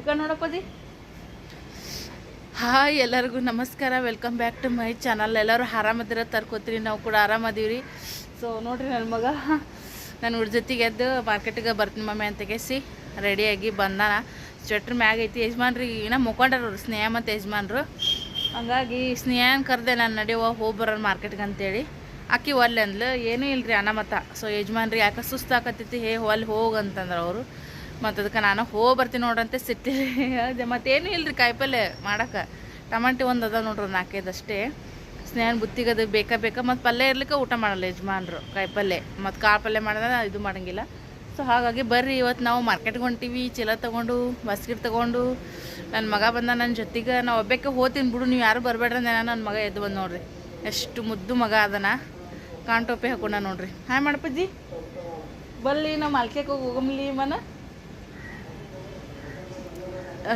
ಈ ಕಡೆ ನೋಡಪ್ಪದಿ ಹಾಯ್ ಎಲ್ಲರಿಗೂ ನಮಸ್ಕಾರ. Welcome back to my channel ಎಲ್ಲರೂ ಆರಾಮದಿರ ತರ್ಕೋತೀರಿ ನಾವು ಕೂಡ ಆರಾಮದೀವಿ ರೀ ಸೊ ನೋಡ್ರಿ ನನ್ನ ಮಗ. ನಾನು ಇವ್ರ ಜೊತೆಗೆ ಎದ್ದು ಮಾರ್ಕೆಟಿಗೆ ಬರ್ತೀನಿ ಮಮ್ಮಿ ಅಂತ ಕೇಸಿ. ರೆಡಿಯಾಗಿ ಬಂದಾನ. ಸ್ವೆಟ್ರ್ ಮ್ಯಾಗ ಐತಿ. ಯಜಮಾನ್ರಿ, ಇನ್ನ ಮುಖಂಡರು ಸ್ನೇಹ ಮತ್ತು ಯಜಮಾನ್ರು. ಹಂಗಾಗಿ ಸ್ನೇಹನ ಕರೆದೆ ನಾನು ನಡೆಯುವ ಹೋಗಿ ಬರೋರು ಮಾರ್ಕೆಟ್ಗೆ ಅಂತೇಳಿ. ಅಕ್ಕಿ ಒಲ್ಲೆ ಅಂದ್ಲು, ಏನೂ ಇಲ್ಲರಿ ಅನಾಮತ. ಸೊ ಯಜಮಾನ್ರಿ, ಯಾಕೆ ಸುಸ್ತಾಕತ್ತೈತಿ ಹೇ, ಒಲ್ಲಿ ಹೋಗಂತಂದ್ರೆ ಅವರು. ಮತ್ತು ಅದಕ್ಕೆ ನಾನು ಹೋಗಿ ಬರ್ತೀನಿ ನೋಡ್ರಂತೆ ಸಿಟ್ಟಿ. ಮತ್ತೇನು ಇಲ್ರಿ ಕಾಯಿಪಲ್ಲೆ ಮಾಡೋಕೆ ಟಮಾಟಿ ಒಂದು ಅದ ನೋಡ್ರಿ ನಾಲ್ಕೈದು ಅಷ್ಟೇ. ಸ್ನೇಹನ್ ಬುತ್ತಿಗೆ ಅದು ಬೇಕಾ ಬೇಕಾ ಮತ್ತು ಪಲ್ಯ ಇರ್ಲಿಕ್ಕೆ ಊಟ ಮಾಡಲ್ಲ ಯಜಮಾನ್ರು ಕಾಯಿಪಲ್ಲೆ. ಮತ್ತು ಕಾಳು ಪಲ್ಯ ಮಾಡಿದ್ರೆ ಇದು ಮಾಡಂಗಿಲ್ಲ. ಸೊ ಹಾಗಾಗಿ ಬರ್ರಿ ಇವತ್ತು ನಾವು ಮಾರ್ಕೆಟ್ಗೆ ಹೊಂಟೀವಿ, ಚೀಲ ತೊಗೊಂಡು ಬಸ್ಕಿಟ್ ತೊಗೊಂಡು. ನನ್ನ ಮಗ ಬಂದ ನನ್ನ ಜೊತೆಗೆ, ನಾವು ಒಬ್ಬಕ್ಕೆ ಹೋಗ್ತೀನಿ ಬಿಡು, ನೀವು ಯಾರು ಬರಬೇಡ್ರೆ ನಾನು ನನ್ನ ಮಗ ಎದ್ದು ಬಂದು ನೋಡ್ರಿ. ಎಷ್ಟು ಮುದ್ದು ಮಗ ಅದನ. ಕಾನ್ ಟೋಪಿ ಹಾಕೊಂಡ ನೋಡ್ರಿ. ಹಾಯ್ ಮಾಡಪ್ಪಜ್ಜಿ ಬಲ್ಲಿ ನಮ್ಮ ಮಾಲ್ಕೆಗೆ ಹೋಗಿ ಹೋಗಮ್ಲಿ ಮನ.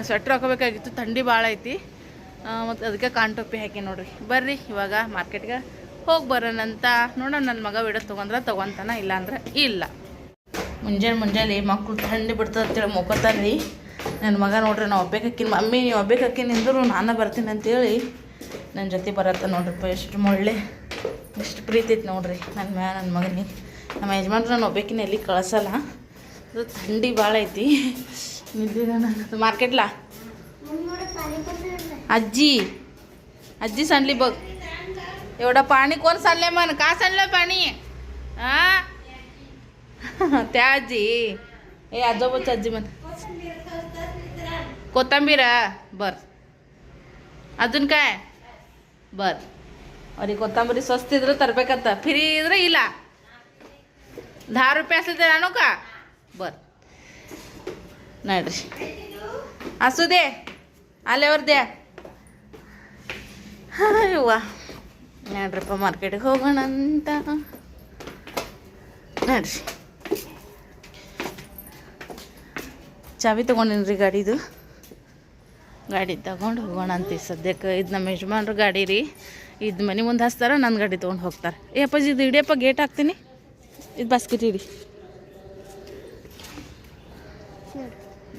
ಸ್ವೆಟ್ರ್ ಹಾಕೋಬೇಕಾಗಿತ್ತು. ಥಂಡಿ ಭಾಳ ಐತಿ. ಮತ್ತು ಅದಕ್ಕೆ ಕಾನ್ ಟೋಪಿ ಹಾಕಿ ನೋಡ್ರಿ. ಬರ್ರಿ, ಇವಾಗ ಮಾರ್ಕೆಟ್ಗೆ ಹೋಗಿ ಬರೋಣಂತ ನೋಡೋಣ ನನ್ನ ಮಗ ವಿಡಿಯೋ ತೊಗೊಂಡ್ರೆ, ತೊಗೊತಾನ ಇಲ್ಲ ಅಂದ್ರೆ ಇಲ್ಲ. ಮುಂಜಾನೆ ಮುಂಜಾನೆ ಮಕ್ಕಳು ಥಂಡಿ ಬಿಡ್ತದೆ ಅಂತೇಳಿ ಮುಖತಾರ ರೀ ನನ್ನ ಮಗ ನೋಡ್ರಿ, ನಾವು ಒಬ್ಬೇಕಕ್ಕಿನ ಮಮ್ಮಿ, ನೀವು ಒಬ್ಬೇಕಕ್ಕಿ ನಿಂದ್ರು ನಾನು ಬರ್ತೀನಿ ಅಂತೇಳಿ ನನ್ನ ಜೊತೆ ಬರತ್ತ ನೋಡ್ರಿಪ್ಪ, ಎಷ್ಟು ಮೊಳ್ಳೆ, ಎಷ್ಟು ಪ್ರೀತಿ ಐತೆ ನೋಡ್ರಿ. ನನ್ನ ಮ್ಯಾ ನನ್ನ ಮಗನಿಗೆ. ನಮ್ಮ ಯಜಮಾನ್ರು ನಾನು ಒಬ್ಬೇಕಿನ ಎಲ್ಲಿ ಕಳ್ಸಲ್ಲ. ಅದು ಥಂಡಿ ಭಾಳ ಐತಿ. मार्केटला? आजी आजी सांडली बघ. एवढं पाणी कोण सांडले मन का सांडलं पाणी? हा त्या आजी हे आजोबाच आजी म्हण. कोथंबीर बर. अजून काय? बर. अरे कोथंबरी स्वस्त इतर तर्फे करता. फ्री इला. दहा रुपये असले तर आणू का? बर. ನೋಡ್ರಿ. ಹಸುದೆ ಅಲ್ಲೇ ಅವ್ರದ್ದೇ ನೋಡ್ರಪ್ಪ, ಮಾರ್ಕೆಟಿಗೆ ಹೋಗೋಣ ಅಂತ. ನೋಡ್ರಿ. ಚಾವಿ ತೊಗೊಂಡಿನ್ರಿ ಗಾಡಿದು ಗಾಡಿ ತಗೊಂಡು ಹೋಗೋಣ ಅಂತ ಸದ್ಯಕ್ಕೆ. ಇದು ನಮ್ಮ ಯಜಮಾನ್ರು ಗಾಡಿ ರೀ. ಇದು ಮನೆ ಮುಂದೆ ಹಚ್ತಾರೆ ನನ್ನ ಗಾಡಿ ತೊಗೊಂಡು ಹೋಗ್ತಾರೆ. ಏ ಇದು ಇಡಿಯಪ್ಪ ಗೇಟ್ ಹಾಕ್ತೀನಿ. ಇದು ಬಾಸ್ಕೆಟ್ ಇಡಿ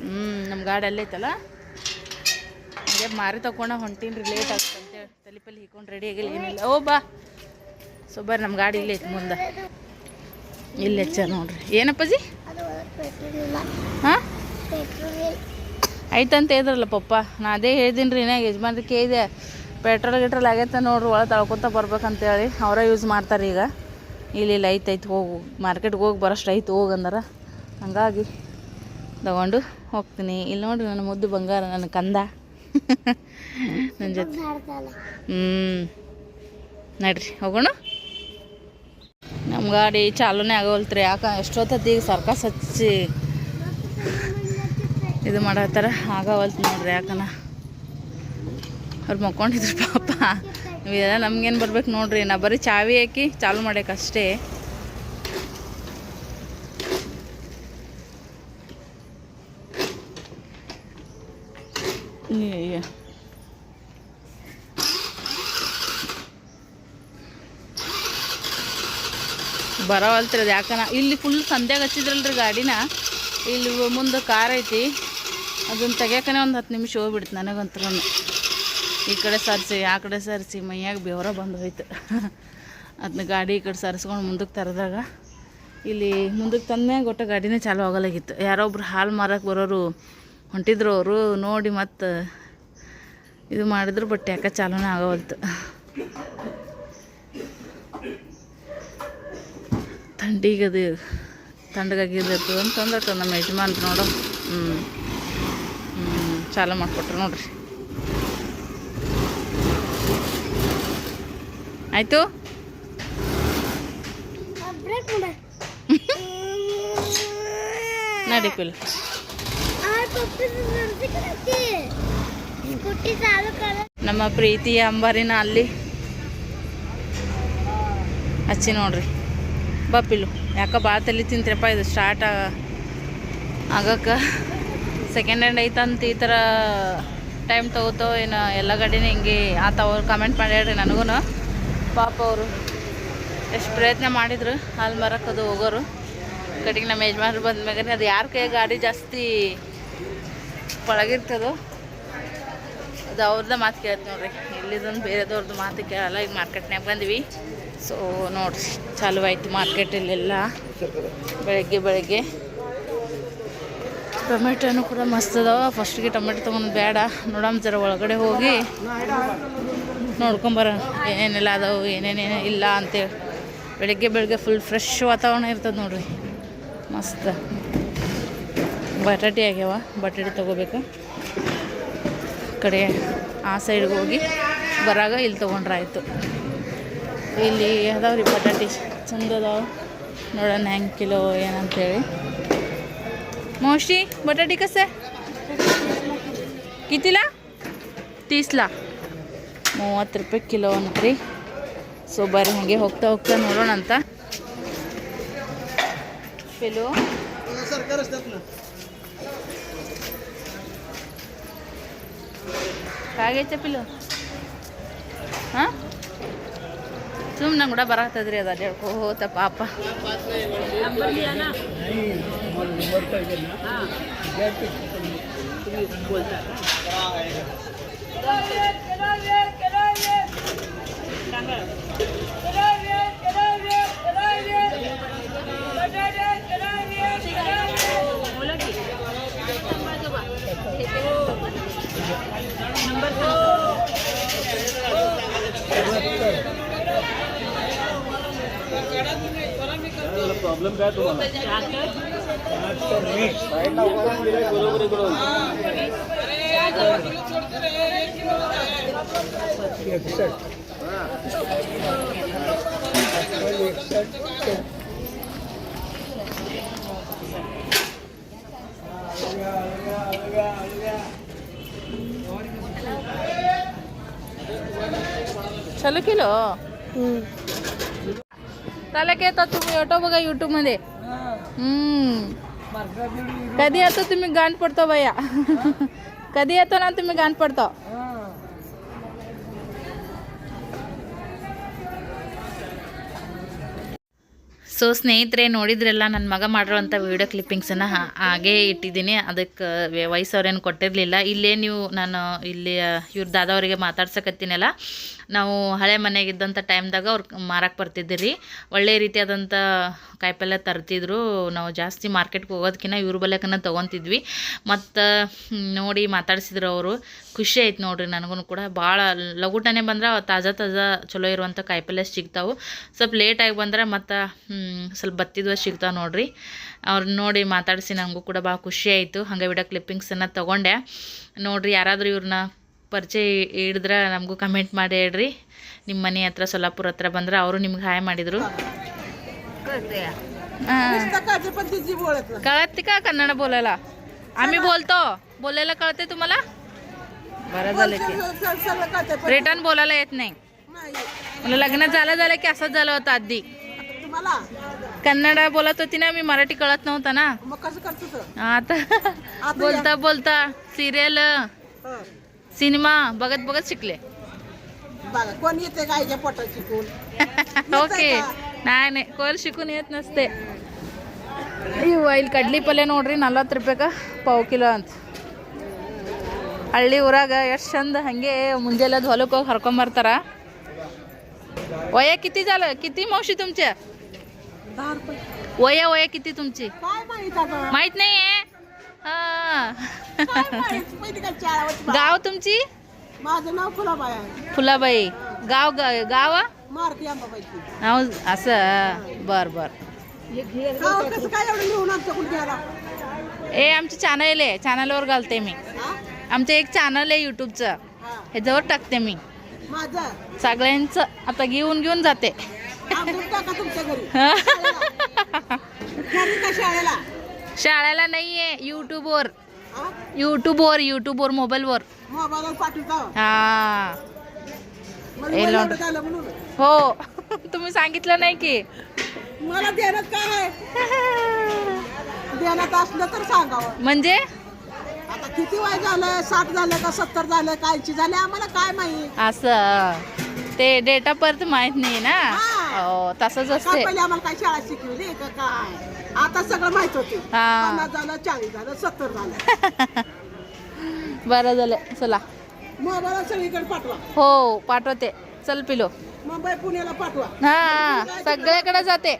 ಹ್ಞೂ ನಮ್ಮ ಗಾಡಿ ಅಲ್ಲೈತಲ್ಲ ಹಾಗೆ ಮಾರಿ ತಗೊಂಡ ಹೊಂಟೀನಿ ರೀ ಲೇಟ್ ಆಗ್ತದೆ ಅಂತೇಳಿ ತಲೆ ಪಲ್ಲಿ ಹಿಕ್ಕೊಂಡು ರೆಡಿ ಆಗಿಲ್ಲ, ಏನಿಲ್ಲ. ಓ, ಬಾ. ಸೊ, ಬರ್ರಿ ನಮ್ಮ ಗಾಡಿ ಇಲ್ಲೇ ಐತಿ ಮುಂದೆ. ಇಲ್ಲೇ ಹೆಚ್ಚ ನೋಡ್ರಿ. ಏನಪ್ಪಾಜಿ? ಹಾಂ? ಆಯ್ತಂತ ಹೇಳಿದ್ರಲ್ಲ ಪಪ್ಪ. ನಾ ಅದೇ ಹೇಳ್ದೀನಿ ರೀ ಏನಾಗ ಯಜಮಾನ್ರಿ ಕೇಳಿದೆ ಪೆಟ್ರೋಲ್ ಗಿಟ್ರೋಲ್ ಆಗೈತೆ ನೋಡ್ರಿ, ಒಳಗೆ ತಳ್ಕೊತ ಬರ್ಬೇಕಂತೇಳಿ ಅವರೇ ಯೂಸ್ ಮಾಡ್ತಾರೆ ಈಗ ಇಲ್ಲಿ ಐತೈತೆ ಐತೆ ಹೋಗು. ಮಾರ್ಕೆಟ್ಗೆ ಹೋಗಿ, ಬರೋಷ್ಟು ಐತೆ ಹೋಗಂದ್ರೆ ಹಂಗಾಗಿ. ತಗೊಂಡು ಹೋಗ್ತೀನಿ. ಇಲ್ಲಿ ನೋಡ್ರಿ ನನ್ನ ಮುದ್ದು ಬಂಗಾರ, ನನ್ನ ಕಂದ. ನನ್ನ ಜೊತೆ. ಹ್ಞೂ ನಡ್ರಿ, ಹೋಗೋಣ? ನಮ್ಮ ಗಾಡಿ ಚಾಲೂನೇ ಆಗೋಲ್ತ್ರಿ ಯಾಕೆ ಎಷ್ಟೊತ್ತದ ಈಗ ಸರ್ಕಸ್ ಹಚ್ಚಿ ಇದು ಮಾಡತ್ತಾರ? ಆಗವಲ್ತು ನೋಡ್ರಿ ಯಾಕನ. ಅವ್ರು ಮಕ್ಕೊಂಡಿದ್ರು ಪಾಪ. ಇವೆಲ್ಲ ನಮ್ಗೇನು ಬರ್ಬೇಕು ನೋಡ್ರಿ. ನಾ ಬರೀ ಚಾವಿ ಹಾಕಿ ಚಾಲು ಮಾಡ್ಯಾಕಷ್ಟೇ ಅಯ್ಯಯ್ಯ. ಬರವಲ್ತ್ರಿ ಅದು ಯಾಕನ? ಇಲ್ಲಿ ಫುಲ್ ಸಂಧ್ಯಾಗ ಹಚ್ಚಿದ್ರಲ್ರಿ ಗಾಡಿನ? ಇಲ್ಲಿ ಮುಂದೆ ಕಾರ್ ಐತಿ. ಅದನ್ನ ತೆಗಿಯಕನೇ ಒಂದು ಹತ್ತು ನಿಮಿಷ ಹೋಗ್ಬಿಡ್ತು ನನಗಂತೂ ಈ ಕಡೆ ಸರಿಸಿ, ಆ ಕಡೆ ಸರಿಸಿ, ಮೈಯಾಗ ಬೆವರ ಬಂದು ಹೋಯ್ತು. ಅದನ್ನ ಗಾಡಿ ಈ ಕಡೆ ಸರಿಸ್ಕೊಂಡು ಮುಂದಕ್ಕೆ ತರದಾಗ ಇಲ್ಲಿ ಮುಂದಕ್ಕೆ ತಂದ್ಮ್ಯಾಗ ಒಟ್ಟು ಗಾಡಿನೇ ಚಾಲು ಆಗಲಾಗಿತ್ತು. ಯಾರೋ ಒಬ್ರು ಹಾಲು ಮಾರಕ್ಕೆ ಬರೋರು ಹೊಂಟಿದ್ರು ಅವರು ನೋಡಿ ಮತ್ತು ಇದು ಮಾಡಿದ್ರು ಬಟ್ ಯಾಕೆ ಚಾಲೂನೇ ಆಗವಲ್ತು. ಥಂಡಿಗದು ತಣ್ಣಗಾಗಿದ್ದು ಅಂತಂದ್ರೆ ನಮ್ಮ ಯಜಮಾನ್ರು ನೋಡು. ಹ್ಞೂ ಹ್ಞೂ ಚಾಲು ಮಾಡಿಕೊಟ್ರು ನೋಡ್ರಿ. ಆಯಿತು? ನಡಿ ನಮ್ಮ ಪ್ರೀತಿಯ ಅಂಬಾರಿನ ಅಲ್ಲಿ. ಹಚ್ಚಿ ನೋಡ್ರಿ. ಬಪ್ಪಿಲು ಯಾಕೆ ಭಾಳ ತಲೆ ತಿಂತ್ರಪ್ಪ ಇದು ಸ್ಟಾರ್ಟ್ ಆಗಕ್ಕೆ. ಸೆಕೆಂಡ್ ಹ್ಯಾಂಡ್ ಐತಂತ ಈ ಥರ ಟೈಮ್ ತಗೋತೋ ಏನು ಎಲ್ಲ ಗಾಡಿನ ಹಿಂಗೆ ಆತವ್ರು ಕಮೆಂಟ್ ಮಾಡ್ಯಾಡ್ರಿ ನನಗೂ ಪಾಪ ಅವರು ಎಷ್ಟು ಪ್ರಯತ್ನ ಮಾಡಿದ್ರು. ಹಾಲು ಮರಕ್ಕೆ ಅದು ಹೋಗೋರು. ಕಡೆಗೆ ನಮ್ಮ ಯಜಮಾನ್ರು ಬಂದ ಮೇಲೆ ಅದು ಯಾರ ಕೈ ಗಾಡಿ ಜಾಸ್ತಿ ಒಳಗಿರ್ತದೋ? ಅದು ಅವ್ರದ್ದು ಮಾತು ಕೇಳತ್ತೆ ನೋಡ್ರಿ. ಇಲ್ಲಿದೊಂದು ಬೇರೆದವ್ರದ್ದು ಮಾತು ಕೇಳಲ್ಲ, ಈಗ ಮಾರ್ಕೆಟ್ನಾಗ ಬಂದ್ವಿ. ಸೊ ನೋಡ್ರಿ ಚಾಲು ಆಯ್ತು ಮಾರ್ಕೆಟ್ ಇಲ್ಲೆಲ್ಲ ಬೆಳಗ್ಗೆ ಬೆಳಗ್ಗೆ. ಟೊಮೆಟೊನು ಕೂಡ ಮಸ್ತ್ ಅದಾವ. ಫಸ್ಟ್ಗೆ ಟೊಮೆಟೊ ತೊಗೊಂಡು ಬೇಡ ನೋಡಮ್ ಜರ ಒಳಗಡೆ ಹೋಗಿ. ನೋಡ್ಕೊಂಬರ, ಏನೇನೆಲ್ಲ ಅದಾವು, ಏನೇನೇನು ಇಲ್ಲ ಅಂತೇಳಿ. ಬೆಳಗ್ಗೆ ಬೆಳಗ್ಗೆ ಫುಲ್ ಫ್ರೆಶ್ ವಾತಾವರಣ ಇರ್ತದೆ ನೋಡ್ರಿ. ಮಸ್ತ್. ಬಟಾಟೆ ಆಗ್ಯಾವ, ಬಟಾಟೆ ತೊಗೋಬೇಕು. ಕಡೆ ಆ ಸೈಡ್ಗೆ ಹೋಗಿ ಬರಾಗ ಇಲ್ಲಿ ತೊಗೊಂಡ್ರಾಯ್ತು ಇಲ್ಲಿ ಅದಾವ್ರಿ ಬಟಾಟೆ, ಚಂದ ಅದಾವ. ನೋಡೋಣ ಹೆಂಗೆ ಕಿಲೋ ಏನಂತೇಳಿ. ಮೋಸ್ಟ್ಲಿ ಬಟಾಟೆ ಕಸೆ? ಕಿತ್ತಿಲ್ಲ ತೀಸ್ಲಾ? ಮೂವತ್ತು ರೂಪಾಯಿ ಕಿಲೋ ಅಂತ್ರಿ. ಸೊ ಬರ್ರಿ ಹಾಗೆ ಹೋಗ್ತಾ ಹೋಗ್ತಾ ನೋಡೋಣ ಅಂತ ಕಿಲೋ? ಕಾಗೈತೆ ಪಿಲು ಹಾಂ? ಸುಮ್ಮನೆ ಕೂಡ ಬರತ್ತದ್ರಿ ಅದು ಅಡ್ಯಾಡ್ಕೋ ಹೋತ ಪಾಪ प्रॉब्लेम काय तुम्हाला बरोबर इकडून चलो किलो त्याला काय येतात तुम्ही ऑटो बघा युट्यूब मध्ये हम्म कधी येतो तुम्ही गाण पडतो भैया कधी येतो ना तुम्ही गाण पडतो ಸೊ ಸ್ನೇಹಿತರೆ, ನೋಡಿದ್ರೆಲ್ಲ ನನ್ನ ಮಗ ಮಾಡಿರೋಂಥ ವೀಡಿಯೋ ಕ್ಲಿಪ್ಪಿಂಗ್ಸನ್ನ ಹಾಗೇ ಇಟ್ಟಿದ್ದೀನಿ. ಅದಕ್ಕೆ ವಯಸ್ಸು ಅವ್ರೇನು ಕೊಟ್ಟಿರಲಿಲ್ಲ. ಇಲ್ಲೇ ನೀವು ನಾನು ಇಲ್ಲಿ ಇವ್ರ ದಾದವರಿಗೆ ಮಾತಾಡ್ಸಕತ್ತೀನಲ್ಲ. ನಾವು ಹಳೆ ಮನೆಗಿದ್ದಂಥ ಟೈಮ್ದಾಗ ಅವ್ರು ಮಾರಕ್ಕೆ ಬರ್ತಿದ್ದಿರಿ. ಒಳ್ಳೆ ರೀತಿಯಾದಂಥ ಕಾಯಿಪಲ್ಯ ತರ್ತಿದ್ರು. ನಾವು ಜಾಸ್ತಿ ಮಾರ್ಕೆಟ್ಗೆ ಹೋಗೋದಕ್ಕಿಂತ ಇವ್ರ ಬಲ್ಯಕನ್ನ ತೊಗೊತಿದ್ವಿ. ಮತ್ತು ನೋಡಿ ಮಾತಾಡ್ಸಿದ್ರು ಅವರು. ಖುಷಿ ಆಯ್ತು ನೋಡ್ರಿ ನನಗೂ ಕೂಡ. ಭಾಳ ಲಘುಟನೆ ಬಂದ್ರೆ ತಾಜಾ ತಾಜಾ ಚಲೋ ಇರುವಂಥ ಕಾಯಿಪಲ್ಯ ಸಿಗ್ತಾವೆ. ಸ್ವಲ್ಪ ಲೇಟಾಗಿ ಬಂದ್ರೆ ಮತ್ತು ಸ್ವಲ್ಪ ಬತ್ತಿದ್ವ ಸಿಗ್ತಾವೆ ನೋಡ್ರಿ. ಅವ್ರನ್ನ ನೋಡಿ ಮಾತಾಡಿಸಿ ನನಗೂ ಕೂಡ ಭಾಳ ಖುಷಿ ಆಯಿತು. ಹಾಗೆ ವಿಡಿಯೋ ಕ್ಲಿಪ್ಪಿಂಗ್ಸನ್ನು ತೊಗೊಂಡೆ. ನೋಡ್ರಿ ಯಾರಾದರೂ ಇವ್ರನ್ನ ಪರಿಚಯ ಹಿಡಿದ್ರೆ ನಮಗೂ ಕಮೆಂಟ್ ಮಾಡಿ ಹೇಳ್ರಿ. ನಿಮ್ಮ ಮನೆ ಹತ್ರ, ಸೊಲ್ಲಾಪುರ ಹತ್ರ ಬಂದ್ರೆ ಅವರು ನಿಮ್ಗೆ ಹಾಯ್ ಮಾಡಿದರು. कळते का कन्नड बोलायला? आम्ही बोलतो. बोलायला कळते तुम्हाला? बरं झालं की. रिटर्न बोलायला येत नाही. मला लग्न झालं झालं की असंच झालं होतं आधी. कन्नड बोलत होती ना मी मराठी कळत नव्हता ना. मग कसं करतो आता बोलता बोलता सिरियल सिनेमा बघत बघत शिकले. कोण येते गायच्या पोटात शिकून? ಓಕೆ ನಾನೇ ಕೋಲ್ ಶಿಕುನ್ ಏತ್ ನಸ್ತೆ ಇವು ಇಲ್ಲಿ ಕಡ್ಲಿ ಪಲ್ಯ ನೋಡ್ರಿ ನಲ್ವತ್ತು ರೂಪಾಯಿಗ ಪಾವು ಕಿಲೋ ಅಂತ ಹಳ್ಳಿ ಊರಾಗ ಎಷ್ಟು ಚಂದ ಹಾಗೆ ಮುಂಜಾನೆ ಅದು ಹೊಲಕ್ಕೆ ಹೋಗಿ ಹರ್ಕೊಂಬರ್ತಾರ वया किती झालं किती मावशी तुमच्या दहा रुपये वया वया किती तुमची काय माहित आता माहित नाही आहे हा काय माहित? पहिली काय चार होती बा. गाव तुमची माझं नाव फुलाबाई आहे फुलाबाई गाव गा- गाव मारुती अंबाबाईची असं बर बर. गाव कसं काय एवढं लिहून आमच्याकडून घ्यायला? ए आमचं चॅनल आहे चॅनलवर घालते मी? आमचं एक चॅनल आहे यूट्यूबचं हा. ह्याच्यावर टाकते मी. माझं? सगळ्यांचं आता घेऊन घेऊन जाते. आमचं टाका तुमच्या घरी. घरी का शाळेला? शाळेला नाही आहे यूट्यूबवर हा? यूट्यूबवर यूट्यूबवर मोबाईलवर मोबाईलवर पाठवता? हा. मला ए, वय लॉट. एवढं झालं म्हणून. हो. तुम्ही सांगितलं नाही की. मला देण्यात काय देण्यात असलं तर सांगावं. म्हणजे? आता किती वय झालं साठ झालं का सत्तर झालं कायची झाले आम्हाला काय माहीत? असं. ते डेटा परत माहीत नाही ना. हा. हो तसंच असते पहिले आम्हाला काय शाळा शिकवली का काय? आता सगळं माहीत होते. हा. पन्नास झालं चाळीस झालं सत्तर झालं. बरं झालं. चला. मोबाईल सगळीकडे पाठवा. हो पाठवते. चल पिलो. मुंबई पुण्याला पाठवा. हा सगळीकडे जाते?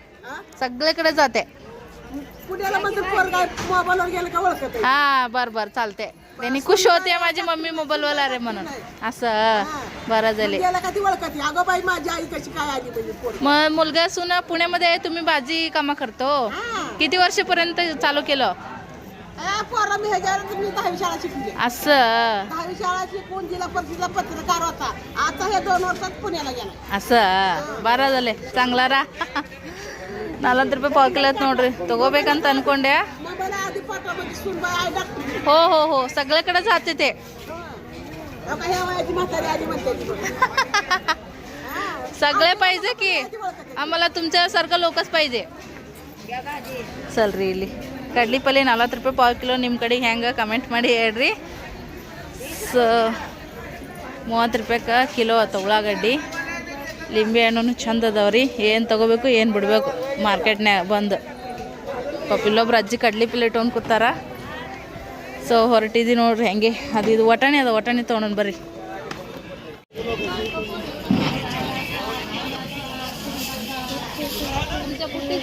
सगळीकडे जाते. पुण्याला म्हणजे पोरगा मोबाईलवर गेलं का ओळखत आहे. हा बर बर चालते त्यांनी खुश होते माझी मम्मी मोबाईलवर आले म्हणून. असं बरं झाले. गेलं का ती ओळखत अगं बाई माझी आई कशी काय आली म्हणजे मग मुलगा सुन पुण्यामध्ये तुम्ही भाजी कामा करतो. किती वर्षापर्यंत चालू केलं? पोरं मी ह्याच्यावर मी दहावी शाळा शिकली असं दहावी शाळा शिकून जिल्हा परिषदला पत्रकार होता आता हे दोन वर्षात पुण्याला गेला असं ಬರ झाले चांगला ರಾ ನಲ್ವತ್ತು ರೂಪಾಯಿ ಪಾವ್ ಕಿಲೋ ಐತ್ ನೋಡ್ರಿ ತಗೋಬೇಕಂತ ಅನ್ಕೊಂಡೆ मोबाईल आधी पाठवा म्हणजे सुनबाई आई डॉक्टर हो हो हो सगळीकडे जाते ते ह्या वयाची म्हातारी आली म्हणते ती बघ. हा. सगळे पाहिजे की ती ओळखत आहे. ಆಮೇಲೆ तुमच्यासारखं ಲೋಕಸ್ ಪಾಹಿಜೆ ಸಲ್ರಿ ಇಲ್ಲಿ ಕಡ್ಲಿ ಪಲ್ಯ ನಲ್ವತ್ತು ರೂಪಾಯಿ ಪಾವು ಕಿಲೋ ನಿಮ್ಮ ಕಡೆ ಹೆಂಗೆ ಕಮೆಂಟ್ ಮಾಡಿ ಹೇಳ್ರಿ. ಸೊ, ಮೂವತ್ತು ರೂಪಾಯಿಗೆ ಕಿಲೋ ಆತ ಉಳ್ಳಾಗಡ್ಡಿ. ಲಿಂಬೆ ಹಣ್ಣು ಚಂದ ಅದಾವ್ರಿ ಏನು ತಗೋಬೇಕು, ಏನು ಬಿಡಬೇಕು. ಮಾರ್ಕೆಟ್ನ್ಯಾಗ ಬಂದು. ಪಾಪ ಇಲ್ಲೊಬ್ರು ಅಜ್ಜಿ ಕಡ್ಲಿ ಪಲ್ಲೆ ಇಟ್ಕೊಂಡು ಕೂತಾರ. ಸೊ ಹೊರಟಿದ್ದೀವಿ ನೋಡ್ರಿ, ಹೆಂಗೆ. ಅದು, ಇದು ಒಟಾಣಿ ಅದ ಒಟಾಣಿ ತೊಗೊಂಡು ಬರ್ರಿ.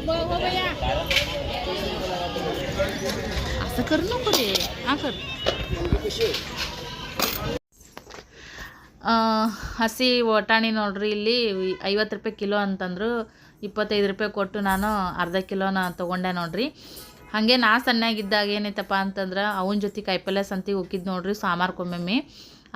हो, हो बया. असं करू नको रे हा कर ಆ, ಹಸಿ ವಟಾಣಿ ನೋಡ್ರಿ ಇಲ್ಲಿ ಐವತ್ತು ರೂಪಾಯಿ ಕಿಲೋ ಅಂತಂದ್ರು ಇಪ್ಪತ್ತೈದು ರೂಪಾಯಿ ಕೊಟ್ಟು ನಾನು ಅರ್ಧ ಕಿಲೋನ ತೊಗೊಂಡೆ ನೋಡ್ರಿ ಹಾಗೆ ನಾ ಸಣ್ಣಾಗಿದ್ದಾಗ ಏನೈತಪ್ಪ ಅಂತಂದ್ರೆ ಅವನ ಜೊತೆ ಕಾಯಿಪಲ್ಯ ಸಂತಿಗೆ ಹೋಗಿದ್ದು ನೋಡ್ರಿ ಸಾಮಾರ್ಕೊಮ್ಮೆ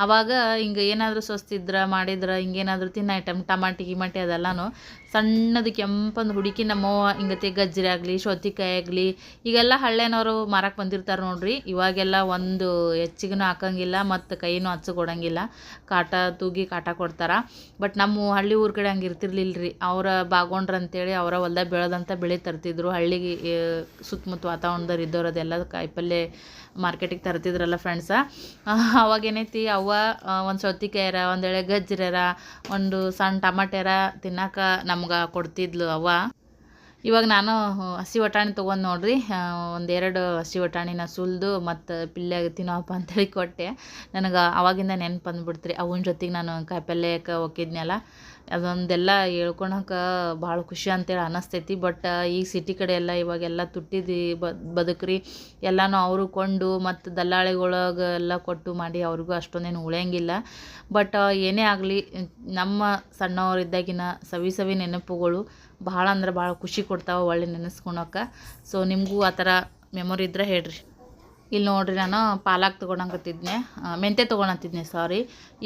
ಅವಾಗ ಹಿಂಗೆ ಏನಾದರೂ ಸ್ವಸ್ತಿದ್ರೆ ಮಾಡಿದ್ರೆ, ಹಿಂಗೇನಾದರೂ ತಿನ್ನ ಐಟಮ್ ಟಮಾಟಿ, ಗಿಮಾಟಿ ಅದೆಲ್ಲನೂ ಸಣ್ಣದು ಕೆಂಪಂದು ಹುಡುಕಿ ನಮ್ಮವ್ವ ಹಿಂಗತೆ ಗಜ್ಜರಿ ಆಗಲಿ, ಸೌತಿಕಾಯಿ ಆಗಲಿ, ಈಗೆಲ್ಲ ಹಳ್ಳೆನವರು ಮಾರಕ್ಕೆ ಬಂದಿರ್ತಾರೆ ನೋಡ್ರಿ. ಇವಾಗೆಲ್ಲ ಒಂದು ಹೆಚ್ಚಿಗೂ ಹಾಕಂಗಿಲ್ಲ ಮತ್ತು ಕೈನೂ ಹಚ್ಚು ಕೊಡಂಗಿಲ್ಲ ಕಾಟ ತೂಗಿ ಕಾಟ ಕೊಡ್ತಾರೆ. ಬಟ್ ನಮ್ಮ ಹಳ್ಳಿ ಊರ ಕಡೆ ಹಂಗೆ ಇರ್ತಿರ್ಲಿಲ್ಲ ರೀ ಅವರ ಬಾಗೊಂಡ್ರ ಅಂತೇಳಿ ಅವರ ಹೊಲ್ದಾಗ ಬೆಳೆದಂಥ ಬೆಳೆ ತರ್ತಿದ್ರು. ಹಳ್ಳಿಗೆ ಸುತ್ತಮುತ್ತ ವಾತಾವರಣದವ್ರು ಇದ್ದವ್ರು ಅದೆಲ್ಲ ಕಾಯಿಪಲ್ಯ ಮಾರ್ಕೆಟಿಗೆ ತರ್ತಿದ್ರಲ್ಲ ಫ್ರೆಂಡ್ಸ ಅವಾಗ ಏನೈತಿ, ಅವ್ವ ಒಂದು ಸೌತಿಕಾಯರ ಒಂದು ಎಳೆ ಗಜ್ಜರ್ಯಾರ ಒಂದು ಸಣ್ಣ ಟಮಾಟ್ಯಾರ ತಿನ್ನಕ್ಕೆ ನಮ್ಗೆ ಕೊಡ್ತಿದ್ಲು ಅವ್ವ. ಇವಾಗ ನಾನು ಹಸಿ ವಟಾಣಿ ತೊಗೊಂಡು ನೋಡ್ರಿ ಒಂದೆರಡು ಹಸಿ ವಟಾಣಿನ ಸುಲಿದು ಮತ್ತು ಪಿಲ್ಯಾಗ ತಿನ್ನೋಪ್ಪ ಅಂತೇಳಿ ಕೊಟ್ಟೆ. ನನಗೆ ಅವಾಗಿಂದ ನೆನ್ಪು ಬಂದ್ಬಿಡ್ತ್ರಿ ಅವನ ಜೊತೆಗೆ ನಾನು ಕಾಯಿಪಲ್ಯಕ್ಕೆ ಹೋಗಿದ್ನಲ್ಲ ಅದೊಂದೆಲ್ಲ ಹೇಳ್ಕೊಳಕ್ಕೆ ಭಾಳ ಖುಷಿ ಅಂತೇಳಿ ಅನ್ನಿಸ್ತೈತಿ ಬಟ್, ಈಗ ಸಿಟಿ ಕಡೆ ಎಲ್ಲ ಇವಾಗೆಲ್ಲ ತುಟ್ಟಿದು ಬದುಕ್ರಿ, ಎಲ್ಲನೂ ಅವರು ಕೊಂಡು ಮತ್ತು ದಲ್ಲಾಳಿಗೊಳಗೆ ಎಲ್ಲ ಕೊಟ್ಟು ಮಾಡಿ ಅವ್ರಿಗೂ ಅಷ್ಟೊಂದೇನು ಉಳಿಯಂಗಿಲ್ಲ. ಬಟ್, ಏನೇ ಆಗಲಿ, ನಮ್ಮ ಸಣ್ಣವರಿದ್ದಾಗಿನ ಸವಿ ಸವಿ ನೆನಪುಗಳು ಭಾಳ ಅಂದ್ರೆ ಭಾಳ ಖುಷಿ ಕೊಡ್ತಾವೆ ಒಳ್ಳೆ ನೆನೆಸ್ಕೊಳಕ್ಕೆ ಸೊ ನಿಮಗೂ ಆ ಥರ ಮೆಮೊರಿ ಇದ್ರೆ ಹೇಳ್ರಿ. ಇಲ್ಲಿ ನೋಡ್ರಿ ನಾನು ಪಾಲಕ್ ತೊಗೊಳಕತ್ತಿದ್ನೆ ಮೆಂತ್ಯ ತೊಗೊಳತ್ತಿದ್ನೆ ಸಾರಿ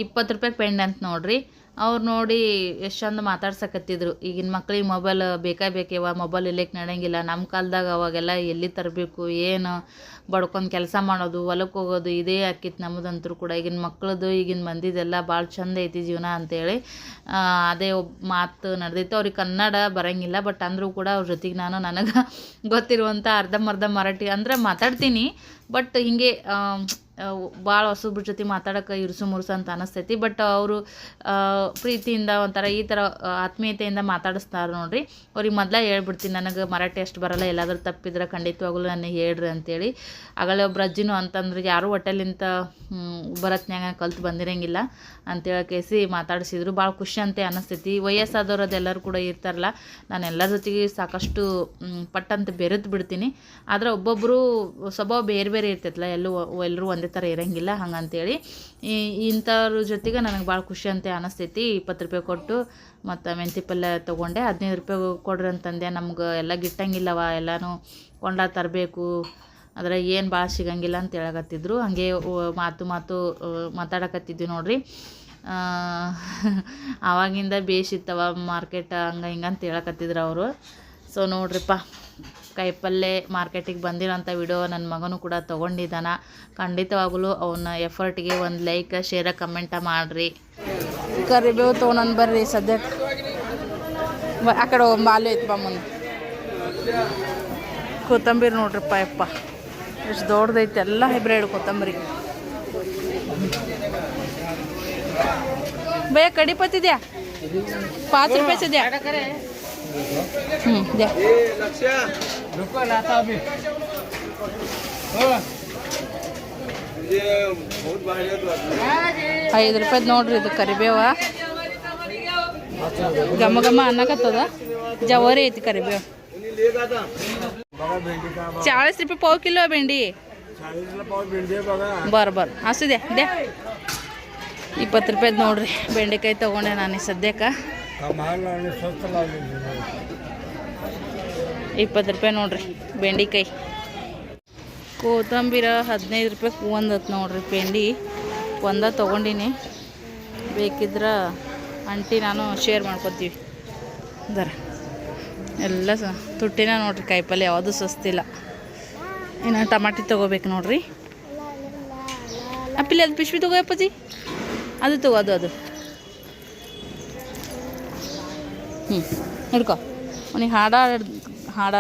ಇಪ್ಪತ್ತು ರೂಪಾಯಿ ಪೆಂಡ್ ಅಂತ ನೋಡ್ರಿ. ಅವ್ರು ನೋಡಿ ಎಷ್ಟು ಚಂದ ಮಾತಾಡ್ಸಕತ್ತಿದ್ರು. ಈಗಿನ ಮಕ್ಳಿಗೆ ಮೊಬೈಲ್ ಬೇಕಾ ಬೇಕೇವ ಮೊಬೈಲ್ ಇಲ್ಲಕ್ಕೆ ನಡೆಯಂಗಿಲ್ಲ. ನಮ್ಮ ಕಾಲದಾಗ ಅವಾಗೆಲ್ಲ ಎಲ್ಲಿ ತರಬೇಕು, ಏನು ಬಡ್ಕೊಂಡು ಕೆಲಸ ಮಾಡೋದು ಹೊಲಕ್ಕೆ ಹೋಗೋದು, ಇದೇ ಆಕಿತ್ತು ನಮ್ಮದಂತರೂ ಕೂಡ. ಈಗಿನ ಮಕ್ಳದ್ದು ಈಗಿನ ಮಂದಿದೆಲ್ಲ ಭಾಳ ಚಂದ ಐತಿ ಜೀವನ ಅಂತೇಳಿ. ಅದೇ ಒಬ್ಬ ಮಾತು ನಡೆದೈತೆ. ಅವ್ರಿಗೆ ಕನ್ನಡ ಬರೋಂಗಿಲ್ಲ, ಬಟ್ ಅಂದರೂ ಕೂಡ ಅವ್ರ ಜೊತೆಗೆ ನಾನು ನನಗೆ ಗೊತ್ತಿರುವಂಥ ಅರ್ಧಂಬರ್ಧ ಮರಾಠಿ. ಅಂದರೆ ಮಾತಾಡ್ತೀನಿ, ಬಟ್ ಹಿಂಗೆ ಭಾಳ ಹೊಸಬ್ರ ಜೊತೆ ಮಾತಾಡೋಕೆ ಇರುಸು ಮುರುಸು ಅಂತ ಅನಿಸ್ತೈತಿ. ಬಟ್ ಅವರು ಪ್ರೀತಿಯಿಂದ ಒಂಥರ ಈ ಥರ ಆತ್ಮೀಯತೆಯಿಂದ ಮಾತಾಡಿಸ್ತಾರೆ ನೋಡಿರಿ. ಅವ್ರಿಗೆ ಮೊದಲೇ ಹೇಳ್ಬಿಡ್ತೀನಿ, ನನಗೆ ಮರಾಠಿ ಅಷ್ಟು ಬರಲ್ಲ, ಎಲ್ಲಾದರೂ ತಪ್ಪಿದ್ರೆ ಖಂಡಿತವಾಗ್ಲೂ ನನಗೆ ಹೇಳ್ರಿ ಅಂತೇಳಿ. ಆಗಲೇ ಒಬ್ರು ಅಜ್ಜಿನೂ ಅಂತಂದ್ರೆ, ಯಾರೂ ಹೋಟೆಲಿಂದ ಬರತ್ನ್ಯಾಗ ಕಲ್ತು ಬಂದಿರಂಗಿಲ್ಲ ಅಂತೇಳಿ ಕೇಸಿ ಮಾತಾಡಿಸಿದ್ರು. ಭಾಳ ಖುಷಿ ಅಂತ ಅನಿಸ್ತೈತಿ. ವಯಸ್ಸಾದವ್ರು ಅದೆಲ್ಲರೂ ಕೂಡ ಇರ್ತಾರಲ್ಲ, ನಾನು ಎಲ್ಲರ ಜೊತೆಗೆ ಸಾಕಷ್ಟು ಪಟ್ಟಂತ ಬೆರೆತು ಬಿಡ್ತೀನಿ. ಆದರೆ ಒಬ್ಬೊಬ್ಬರು ಸ್ವಭಾವ ಬೇರೆ ಬೇರೆ ಇರ್ತೈತಲ್ಲ, ಎಲ್ಲೂ, ಎಲ್ಲರೂ ಒಂದೇ ಥರ ಇರಂಗಿಲ್ಲ, ಹಂಗಂತೇಳಿ. ಇಂಥವ್ರ ಜೊತೆಗೆ ನನಗೆ ಭಾಳ ಖುಷಿ ಅಂತ ಅನ್ನಿಸ್ತೈತಿ ಇಪ್ಪತ್ತು ರೂಪಾಯಿ ಕೊಟ್ಟು ಮತ್ತು ಮೆಂತಿ ಪಲ್ಯ ತೊಗೊಂಡೆ. ಹದಿನೈದು ರೂಪಾಯಿ ಕೊಡ್ರಿ ಅಂತಂದೆ. ನಮ್ಗೆ ಎಲ್ಲ ಗಿಟ್ಟಂಗಿಲ್ಲವ, ಎಲ್ಲನೂ ಕೊಂಡ ತರಬೇಕು. ಆದರೆ ಏನು ಭಾಳ ಸಿಗಂಗಿಲ್ಲ ಅಂತ ಹೇಳಕತ್ತಿದ್ರು. ಹಾಗೆ ಮಾತು ಮಾತು ಮಾತಾಡಕತ್ತಿದ್ವಿ ನೋಡ್ರಿ. ಆವಾಗಿಂದ ಬೇಷಿತ್ತವ ಮಾರ್ಕೆಟ್ ಹಂಗೆ ಹಿಂಗೆ ಅಂತ ಹೇಳಕತ್ತಿದ್ರು ಅವರು. ಸೊ ನೋಡ್ರಿಪ್ಪ. ಕಾಯಿಪಲ್ಲೆ ಮಾರ್ಕೆಟಿಗೆ ಬಂದಿರೋಂಥ ವಿಡಿಯೋ ನನ್ನ ಮಗನೂ ಕೂಡ ತೊಗೊಂಡಿದ್ದಾನೆ. ಖಂಡಿತವಾಗಲೂ ಅವನ ಎಫರ್ಟ್ಗೆ ಒಂದು ಲೈಕ್ ಶೇರ ಕಮೆಂಟ ಮಾಡಿರಿ. ಕರಿಬೇವು ತೊಗೊಂಡು ಬರ್ರಿ ಸದ್ಯಕ್ಕೆ ಆ ಕಡೆ ಮಾಲು ಐತಿ ಬಾ ಮುಂದೆ. ಕೊತ್ತಂಬರಿ ನೋಡ್ರಿಪ್ಪ ಯಪ್ಪ. ಎಷ್ಟು ದೊಡ್ಡದೈತೆ ಎಲ್ಲ ಹೈಬ್ರಿಡ್ ಕೊತ್ತಂಬರಿ. ಬೇ ಕಡಿ ಪತ್ತಿದ್ಯಾ ಪಾತ್ರೆ ರೂಪಾಯಿ ಹ್ಞೂ द्या हं, द्या ಐದು ರೂಪಾಯ್ದು ನೋಡ್ರಿ ಇದು ಕರಿಬೇವ ಘಮ ಘಮ ಅನ್ನಕತ್ತದ ಜವಾರಿ ಐತಿ ಕರಿಬೇವು चाळीस रुपये पाव किलो आहे भेंडी बरं बरं असू द्या द्या ಇಪ್ಪತ್ತು ರೂಪಾಯ್ದು ನೋಡ್ರಿ ಬೆಂಡೆಕಾಯಿ ತೊಗೊಂಡೆ ನಾನು ಸದ್ಯಕ್ಕೆ ಇಪ್ಪತ್ತು ರೂಪಾಯಿ ನೋಡ್ರಿ, ಬೆಂಡೆಕಾಯಿ. ಕೋತಂಬಿರ ಹದಿನೈದು ರೂಪಾಯಿ ಒಂದು ಹತ್ತು ನೋಡ್ರಿ ಪೆಂಡಿ ಒಂದ ತೊಗೊಂಡಿನಿ. ಬೇಕಿದ್ರೆ ಅಂಟಿ ನಾನು ಶೇರ್ ಮಾಡ್ಕೊತೀವಿ. ದರ. ಎಲ್ಲ ಸ, ತುಟ್ಟಿನ ನೋಡ್ರಿ ಕಾಯಿಪಲ್ಲೆ ಯಾವುದು ಸಸ್ತಿಲ್ಲ. ಇನ್ನು ಟಮಾಟಿ ತೊಗೋಬೇಕು ನೋಡ್ರಿ. ಅಪ್ಪಿಲ್ಲ ಅದು ಪಿಶ್ವಿ ತೊಗೋಯಪ್ಪಜಿ ಅದು ತಗೋ, ಅದು ಅದು. ಹ್ಞೂ ಹಿಡ್ಕೊ ಅವನಿಗೆ ಹಾಡ ಹಾಡ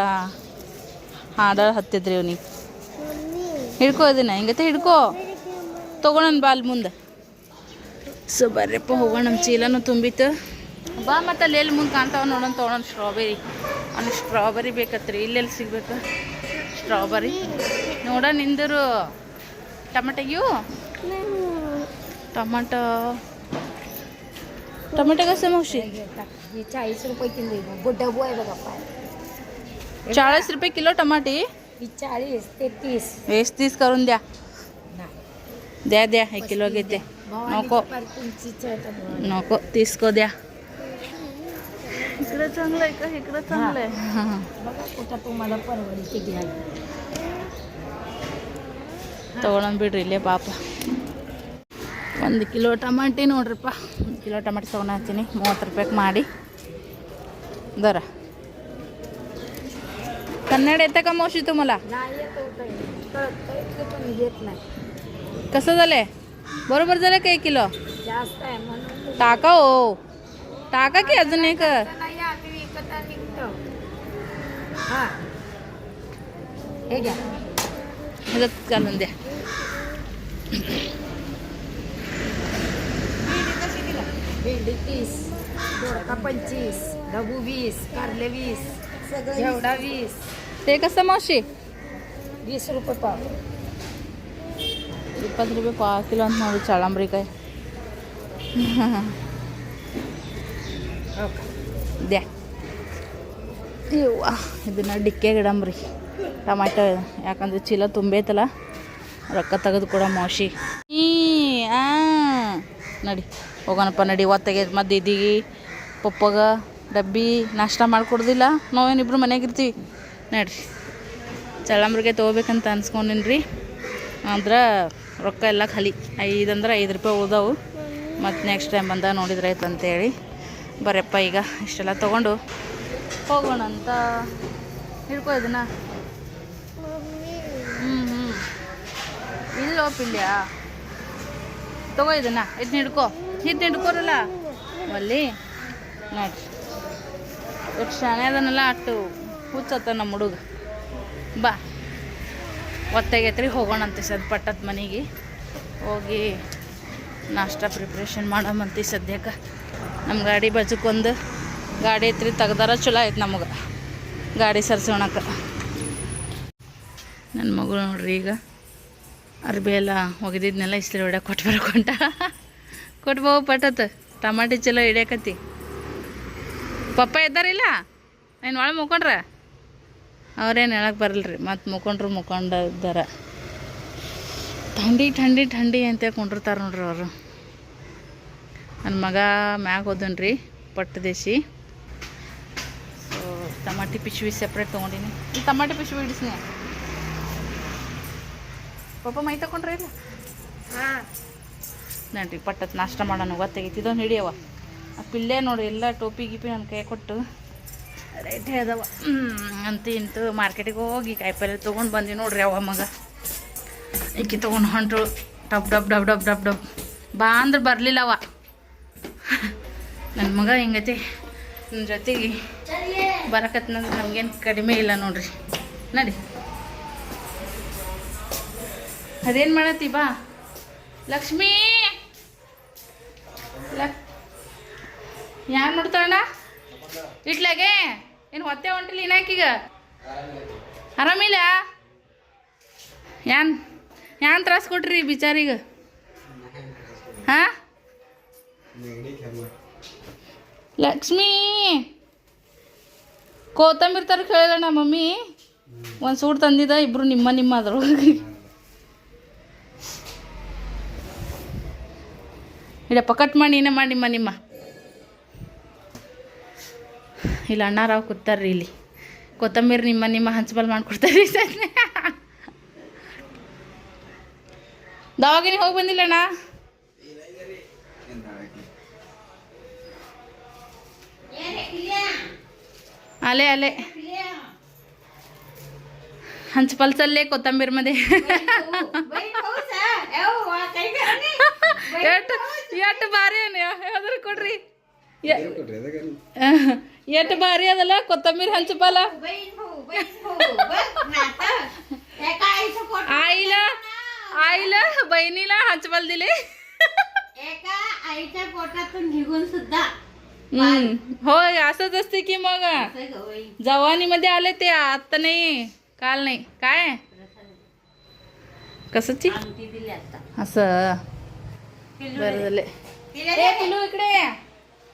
ಹಾಡ ಹತ್ತಿದ್ರಿ ಅವನಿಗೆ ಹಿಡ್ಕೋ ಇದನ್ನ ಹಿಂಗತ್ತೆ ಹಿಡ್ಕೋ. ತೊಗೊಳನ್ ಬಾ ಅಲ್ಲಿ ಮುಂದೆ. ಸೊ ಬರ್ರಪ್ಪ ಹೋಗೋಣ ನಮ್ಮ ಚೀಲನೂ ತುಂಬಿತ್ತು. ಬಾ ಮತ್ತೆ ಅಲ್ಲಿ ಎಲ್ಲಿ ಮುಂದೆ ಕಾಣ್ತಾವ ನೋಡೋಣ ತೊಗೊಳೋಣ ಸ್ಟ್ರಾಬೆರಿ. ಅವ್ನಿಗೆ ಸ್ಟ್ರಾಬೆರಿ ಬೇಕತ್ರಿ ಇಲ್ಲೆಲ್ಲಿ ಸಿಗ್ಬೇಕು? ಸ್ಟ್ರಾಬೆರಿ. ನೋಡ ನಿಂದರು ಟಮಟೆಗೂ ಟೊಮಟೊ. ಟೊಮಟೊ ಕಸ ಮುಗಿಸಿ ಚಾಳೀಸ್ ರೂಪಾಯಿ ತಿಂದು ಬುಡ್ಡ ಬೂಯ್ चाळीस रुपये किलो टमाटे ही चाळीस ते तीस वीस तीस करून द्या नाही द्या द्या एक किलो घेते नको पार तुमचीच आहे तर बघा. नको तीस को द्या इकडं चांगलं आहे का इकडं चांगलं आहे बघा कुठं तुम्हाला परवडीचे घ्या ತೊಗೊಳೋಣ ಬಿಡ್ರಿ ಇಲ್ಲೇ ಪಾಪ ಒಂದು ಕಿಲೋ ಟಮಾಟಿ ನೋಡ್ರಿಪ್ಪ ಒಂದು ಕಿಲೋ ಟಮಾಟಿ ತೊಗೊಂಡು ಮೂವತ್ತು ರೂಪಾಯಿಗೆ ಮಾಡಿ दरा कन्नड येतं का मावशी तुम्हाला? कसं झालंय? बरोबर झालं काय किलो? टाका हो. टाका की अजून एक. मदत घालून द्या. तीस पंचवीस डबू वीस कारले वीस जेवढा वीस. ते कसं मावशी वीस रुपये पाव ಇಪ್ಪತ್ತು ರೂಪಾಯಿ ಪಾ ಕಿಲೋ ಅಂತ ನೋಡಿ ಚಳಂಬ್ರಿಕಾಯಿ हो का द्या ಯವ್ವ ಇದನ್ನ ಡಿಕ್ಕೆಗೆ ಇಡಂಬ್ರಿ ಟಮಾಟೊ ಯಾಕಂದ್ರೆ ಚೀಲ ತುಂಬೈತಲ್ಲ ರೊಕ್ಕ ತೆಗೆದು ಕೊಡ ಮೋಶಿ ಈ ಆ ನಡಿ ಹೋಗೋಣಪ್ಪ ನಡಿ ಒತ್ತಾಗೆ ಮತ್ತು ದೀದಿಗೆ ಪಪ್ಪಗ ಡಬ್ಬಿ ನಾಷ್ಟ ಮಾಡಿಕೊಡ್ದಿಲ್ಲ ನಾವೇನಿಬ್ರು ಮನೆಗೆ ಇರ್ತೀವಿ ನಡ್ರಿ. ಚಳ್ಳಂಬ್ರಿಗೆ ತೊಗೋಬೇಕಂತ ಅನ್ಸ್ಕೊಂಡಿನಿ ರೀ ಆದ್ರೆ ರೊಕ್ಕ ಎಲ್ಲ ಖಾಲಿ. ಅಂದ್ರೆ ಐದು ರೂಪಾಯಿ ಉಳ್ದವು ಮತ್ತು ನೆಕ್ಸ್ಟ್ ಟೈಮ್ ಬಂದಾಗ ನೋಡಿದ್ರೆ ಆಯ್ತು ಅಂತೇಳಿ. ಬರಪ್ಪ ಈಗ ಇಷ್ಟೆಲ್ಲ ತೊಗೊಂಡು. ಹೋಗೋಣ ಅಂತ ಹಿಡ್ಕೋ ಇದನ್ನ. ಹ್ಞೂ ಹ್ಞೂ ಇಲ್ಲೋ ಪಿಲ್ಯಾ ತಗೋ ಇದನ್ನ. ಇದನ್ನ ಹಿಡ್ಕೋ. ಇದನ್ನ ಹಿಡ್ಕೋರಲ್ಲ. ಅಲ್ಲಿ ನೋಡ್ರಿ. ಎಷ್ಟು ಶಾಣೆ ಅದನ್ನೆಲ್ಲ ಅಟ್ಟು ಹುಚ್ಚತ್ತ ನಮ್ಮ ಹುಡುಗ. ಬಾ. ಒತ್ತಾಗೈತ್ರಿ ಹೋಗೋಣಂತೆ ಸದ್ ಪಟ್ಟದ ಮನೆಗೆ. ಹೋಗಿ ನಾಷ್ಟ ಪ್ರಿಪ್ರೇಷನ್ ಮಾಡಮಂತಿ ಸದ್ಯಕ್ಕೆ. ನಮ್ಮ ಗಾಡಿ ಬಜಕ್ಕೊಂದು ಗಾಡಿ ಐತ್ರಿ, ತೆಗ್ದಾರ ಚಲೋ ಆಯ್ತು ನಮಗೆ. ಗಾಡಿ ಸರ್ಸೋಣಕ್ಕೆ. ನನ್ನ ಮಗಳು ನೋಡ್ರಿ ಈಗ ಅರ್ಬಿ ಎಲ್ಲ ಒಗೆದಿದ್ನೆಲ್ಲ ಇಸ್ರಿ ಹೊಡ್ಯಾಕ ಕೊಟ್ಟು ಬರ್ಕೊಂಟ ಕೊಟ್ಟು ಬಹು ಪಟ್ಟತ್. ಟಮಾಟಿ ಚಲೋ ಹಿಡ್ಯಾಕತಿ ಪಪ್ಪ ಇದ್ದಾರಿಲ್ಲ ಏನು ಒಳ ಮುಕ್ಕೊಂಡ್ರ? ಅವ್ರೇನು ಹೇಳಕ್ಕೆ ಬರಲ್ರಿ ಮತ್ತು ಮುಖಂಡ್ರು ಇದ್ದಾರ. ಥಂಡಿ ಥಂಡಿ ಥಂಡಿ ಅಂತ ಕೊಂಡಿರ್ತಾರೆ ನೋಡ್ರಿ ಅವರು. ನನ್ನ ಮಗ ಮ್ಯಾಗ ಹೋದನ್ ರೀ ಪಟ್ಟು ದೇಶಿ. ಸೊ ಟಮಾಟಿ ಪಿಶ್ವಿ ಸಪ್ರೇಟ್ ತೊಗೊಂಡಿನಿ. ಈ ಟಮಾಟಿ ಪಿಶ್ವಿ ಹಿಡಿಸ್ನಿ ಪಾಪ ಮೈ ತಗೊಂಡ್ರಿ ಇಲ್ಲ? ನೋಡ್ರಿ ಪಟ್ಟತ್ ನಾಷ್ಟ ಮಾಡೋಣ ಗೊತ್ತಾಗೈತಿ. ಇದೊಂದು ಹಿಡಿಯವ ಆ ಪಿಲ್ಲೆ ನೋಡಿ ಎಲ್ಲ ಟೋಪಿ ಗಿಪಿ ನನ್ನ ಕೈ ಕೊಟ್ಟು ರೇಟ್ ಅದಾವ. ಅಂತ ಇಂತು ಮಾರ್ಕೆಟಿಗೆ ಹೋಗಿ ಕಾಯಿಪಲ್ಲೆ ತೊಗೊಂಡು ಬಂದ್ವಿ ನೋಡ್ರಿ ಅವ ಮಗ. ಈಕಿ ತೊಗೊಂಡು ಹೊಂಟು ಡಬ್ ಡಬ್ ಡಬ್ ಡಬ್ ಡಬ್ ಡಬ್. ಬಾ ಅಂದ್ರೆ ಬರಲಿಲ್ಲ ಅವ ನನ್ನ ಮಗ ಹಿಂಗೈತಿ? ನನ್ನ ಜೊತೆಗೆ ಬರಕತ್ನಂದ್ರೆ ನಮ್ಗೇನು ಕಡಿಮೆ ಇಲ್ಲ ನೋಡ್ರಿ. ನಡಿ. ಅದೇನು ಮಾಡತ್ತಿ ಬಾ. ಲಕ್ಷ್ಮೀ! ಲಕ್ ಯಾರು ನೋಡ್ತಾಳ ಇಟ್ಲಾಗೆ? ಏನು ಹೊತ್ತೆ ಹೊಂಟಿಲ್ಲ ಇನ್ನಾಕೀಗ ಆರಾಮಿಲ್ಲ? ಯಾನ್ ಯಾನ್ ತ್ರಾಸ ಕೊಟ್ರಿ ಬಿಚಾರಿಗ? ಹಾ? ಲಕ್ಷ್ಮೀ! ಕೋತಂಬರಿ ತರ ಹೇಳಿದ ಮಮ್ಮಿ. ಒಂದು ಸೂಟ್ ತಂದಿದ್ದ ಇಬ್ರು ನಿಮ್ಮ ನಿಮ್ಮ ಅದ್ರೊಳಗೆ ಇಡಪ್ಪ ಕಟ್ ಮಾಡಿ ಏನೇ ಮಾಡಿ, ನಿಮ್ಮ ನಿಮ್ಮ. ಇಲ್ಲಿ ಅಣ್ಣಾರಾವ್ ಕೂತಾರ್ರಿ ಇಲ್ಲಿ. ಕೊತ್ತಂಬರಿ ನಿಮ್ಮ ನಿಮ್ಮ ಹಂಚಬಲ್ ಮಾಡ್ಕೊಡ್ತಾರೆ ದವಾಖಾನೆ ಹೋಗಿ ಬಂದಿಲ್ಲ ಅಣ್ಣ? ಅಲೆ ಅಲೆ. ಹಂಚ ಪಲ್ಸಲ್ಲೇ ಕೊತ್ತಂಬರಿ ಮದೆ. ಎಷ್ಟು ಎಷ್ಟು ಭಾರಿ ಏನು ಯಾವ್ದಾರು ಕೊಡ್ರಿ. ಎಷ್ಟು ಭಾರಿ ಅದಲ್ಲ ಕೊತ್ತಂಬರಿ ಹಂಚಪಾಲ आईला आईला बहिणीला हंचपाल दिले एका आईच्या पोटातून निघून सुद्धा हम्म. होय असंच असते की मग जवानीमध्ये आले ते आता नाही काल नाही काय कसची दिली आता असं बरं झाले ए पिलू इकडे ये.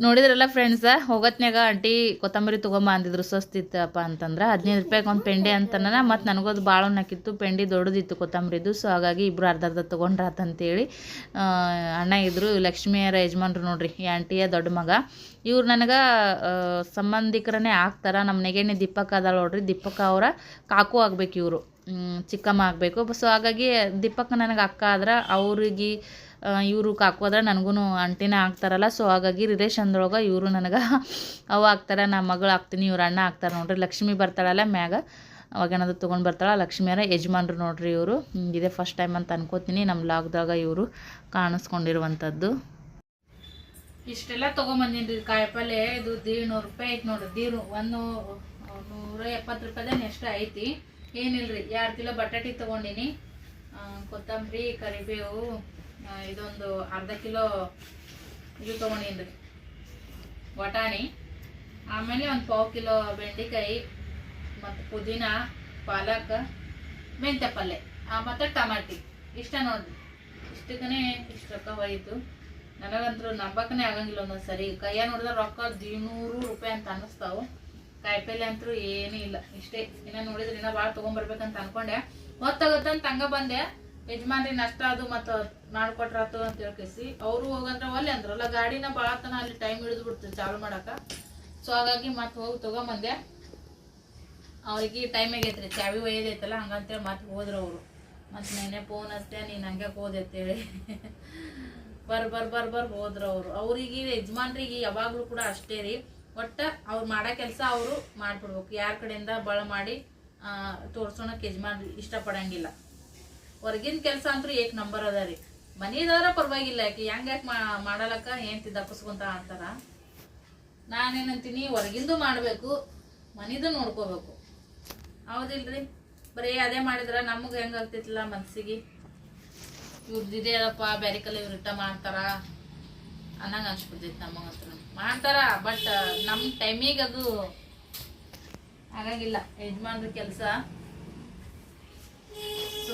ನೋಡಿದ್ರಲ್ಲ ಫ್ರೆಂಡ್ಸ ಹೋಗತ್ನಾಗ ಆಂಟಿ ಕೊತ್ತಂಬರಿ ತೊಗೊಂಬ ಅಂದಿದ್ರು, ಸ್ವಸ್ತಿತ್ತಪ್ಪ ಅಂತಂದ್ರೆ. ಹದಿನೈದು ರೂಪಾಯಿಗೆ ಒಂದು ಪೆಂಡೆ ಅಂತನ ಮತ್ತು ನನಗದು ಭಾಳ ಹಾಕಿತ್ತು ಪೆಂಡಿ ದೊಡ್ಡದಿತ್ತು ಕೊತ್ತಂಬರಿದು. ಸೊ ಹಾಗಾಗಿ ಇಬ್ಬರು ಅರ್ಧ ಅರ್ಧ ತೊಗೊಂಡ್ರಾತಂತೇಳಿ ಅಣ್ಣ ಇದ್ರು, ಲಕ್ಷ್ಮಿಯರ ಯಜಮಾನ್ರು ನೋಡ್ರಿ, ಈ ಆಂಟಿಯ ದೊಡ್ಡ ಮಗ. ಇವ್ರು ನನಗೆ ಸಂಬಂಧಿಕರನೇ ಆಗ್ತಾರೆ ನಮ್ಮ ನೆಗೆಣ್ಣೆ ದೀಪಕ್ ಅದಾಳ ನೋಡ್ರಿ, ದೀಪಕ್ ಅವರ ಕಾಕು ಆಗ್ಬೇಕು ಇವರು. ಚಿಕ್ಕಮ್ಮ ಆಗಬೇಕು. ಸೊ ಹಾಗಾಗಿ ದೀಪಕ್ ನನಗೆ ಅಕ್ಕ ಆದ್ರೆ, ಅವ್ರಿಗೆ ಇವರು ಕಾಕೋದ್ರೆ ನನಗೂ ಅಂಟಿನ ಆಗ್ತಾರಲ್ಲ ಸೊ ಹಾಗಾಗಿ ರಿಲೇಷನ್ದೊಳಗೆ ಇವರು ನನಗೆ ಅವು ಆಗ್ತಾರೆ ನಮ್ಮ ಮಗಳು ಆಗ್ತೀನಿ, ಇವ್ರ ಅಣ್ಣ ಆಗ್ತಾರೆ ನೋಡ್ರಿ, ಲಕ್ಷ್ಮಿ ಬರ್ತಾಳಲ್ಲ ಮ್ಯಾಗ, ಅವಾಗ ಏನಾದ್ರು ತೊಗೊಂಡು ಬರ್ತಾಳೆ ಲಕ್ಷ್ಮಿಯರ ಯಜಮಾನ್ರು ನೋಡ್ರಿ ಇವರು ಇದೇ ಫಸ್ಟ್ ಟೈಮ್ ಅಂತ ಅನ್ಕೋತೀನಿ ನಮ್ಮ ಲಾಗ್ದಾಗ ಇವರು ಕಾಣಿಸ್ಕೊಂಡಿರುವಂಥದ್ದು ಇಷ್ಟೆಲ್ಲ ತೊಗೊಂಬಂದಿನಿ ರೀ ಕಾಯಿಪಲ್ಲೆ, ಇದು ನೂರು ರೂಪಾಯಿ ಐತಿ ನೋಡ್ರಿ ದೀರು ಒಂದು ನೂರ ಎಪ್ಪತ್ತು ರೂಪಾಯಿದೇನು ಎಷ್ಟು ಐತಿ, ಏನಿಲ್ರಿ ಎರಡು ಕಿಲೋ ಬಟಾಟಿ ತೊಗೊಂಡಿನಿ ಕೊತ್ತಂಬರಿ, ಕರಿಬೇವು ಇದೊಂದು ಅರ್ಧ ಕಿಲೋ ಇದು ತೊಗೊಂಡೀನಿ ರೀ ವಟಾಣಿ, ಆಮೇಲೆ ಒಂದು ಪಾವು ಕಿಲೋ ಬೆಂಡೆಕಾಯಿ ಮತ್ತು ಪುದೀನ, ಪಾಲಕ್ ಮೆಂತ್ಯ ಪಲ್ಯ ಮತ್ತು ಟಮಾಟಿ. ಇಷ್ಟ ನೋಡ್ರಿ. ಇಷ್ಟಕ್ಕನೇ ಇಷ್ಟು ರೊಕ್ಕ ಹೋಯಿತು. ನನಗಂತೂ ನಂಬಕ್ಕೇ ಆಗಂಗಿಲ್ಲ ಒಂದೊಂದು ಸರಿ. ಕೈಯ ನೋಡಿದ್ರೆ ರೊಕ್ಕ ದಿನೂರು ರೂಪಾಯಿ ಅಂತ ಅನ್ನಿಸ್ತಾವೆ. ಕಾಯಿಪಲ್ಲೆ ಅಂತೂ ಏನೂ ಇಲ್ಲ. ಇಷ್ಟೇ. ಇನ್ನ ನೋಡಿದ್ರೆ ಇನ್ನೂ ಭಾಳ ತೊಗೊಂಬರ್ಬೇಕಂತ ಅನ್ಕೊಂಡೆ. ಹೊತ್ತಾಗತ್ತಂತ ತಂಗ ಬಂದೆ. ಯಜಮಾನ್ರಿ ನಷ್ಟ ಅದು ಮತ್ತು ಮಾಡ್ಕೊಟ್ರಾತು ಅಂತ ಹೇಳ್ಕೇಸಿ ಅವರು ಹೋಗಂದ್ರ ಒಲ್ಲೆ ಅಂದ್ರಲ್ಲ ಗಾಡಿನ ಭಾಳ ತನ ಅಲ್ಲಿ ಟೈಮ್ ಹಿಡಿದು ಬಿಡ್ತು ಚಾಲು ಮಾಡಕ. ಸೊ ಹಾಗಾಗಿ ಮತ್ತೆ ಹೋಗಿ ತಗೊಂಬಂದೆ. ಅವ್ರಿಗೆ ಟೈಮ್ ಆಗೈತ್ರಿ, ಚಾವಿ ಒಯ್ಯದೈತಲ್ಲ, ಹಂಗಂತೇಳಿ ಮತ್ತೆ ಹೋದ್ರು ಅವರು. ಮತ್ತೆ ನೆನೆ ಫೋನ್ ಅಷ್ಟೇ ನೀನು ಹಂಗೆ ಹೋದೈತೇಳಿ ಬರ್ ಬರ್ ಬರ್ ಬರ್ ಹೋದ್ರು ಅವರು. ಅವ್ರಿಗೆ, ಯಜಮಾನ್ರಿಗೆ ಯಾವಾಗಲೂ ಕೂಡ ಅಷ್ಟೇ ರೀ. ಒಟ್ಟು ಅವ್ರು ಮಾಡೋ ಕೆಲಸ ಅವರು ಮಾಡ್ಬಿಡ್ಬೇಕು. ಯಾರ ಕಡೆಯಿಂದ ಬಳ ಮಾಡಿ ತೋರ್ಸೋಣಕ್ಕೆ ಯಜಮಾನ್ರಿ ಇಷ್ಟಪಡಂಗಿಲ್ಲ. ಹೊರಗಿನ ಕೆಲಸ ಅಂತೂ ಏಕ್ ನಂಬರ್ ಅದ ರೀ. ಮನಿದಾರ ಪರವಾಗಿಲ್ಲ, ಯಾಕೆ ಹೆಂಗ್ ಯಾಕೆ ಮಾಡಲಕ್ಕ, ಏನ್ ತಿದ್ದಪ್ಪಿಸ್ಕೊಂತ ಅಂತಾರ. ನಾನೇನಂತೀನಿ ಹೊರಗಿಂದು ಮಾಡಬೇಕು, ಮನಿದು ನೋಡ್ಕೋಬೇಕು. ಹೌದಿಲ್ರಿ? ಬರೀ ಅದೇ ಮಾಡಿದ್ರ ನಮಗೆ ಆಗ್ತಿತ್ತಲ್ಲ ಮನ್ಸಿಗೆ? ಇವ್ರದ್ದು ಅದಪ್ಪ ಬೇರೆ ಕಲೆ ಇವ್ರು ಇಟ್ಟ ಮಾಡ್ತಾರ ಅನ್ನಂಗೆ ಅನ್ಸ್ಬಿಡ್ತೈತಿ ನಮಗಂತ್ರ ಮಾಡ್ತಾರ ಬಟ್ ನಮ್ಮ ಟೈಮಿಗೆ ಅದು ಆಗಂಗಿಲ್ಲ. ಯಜಮಾನ್ರ ಕೆಲಸ.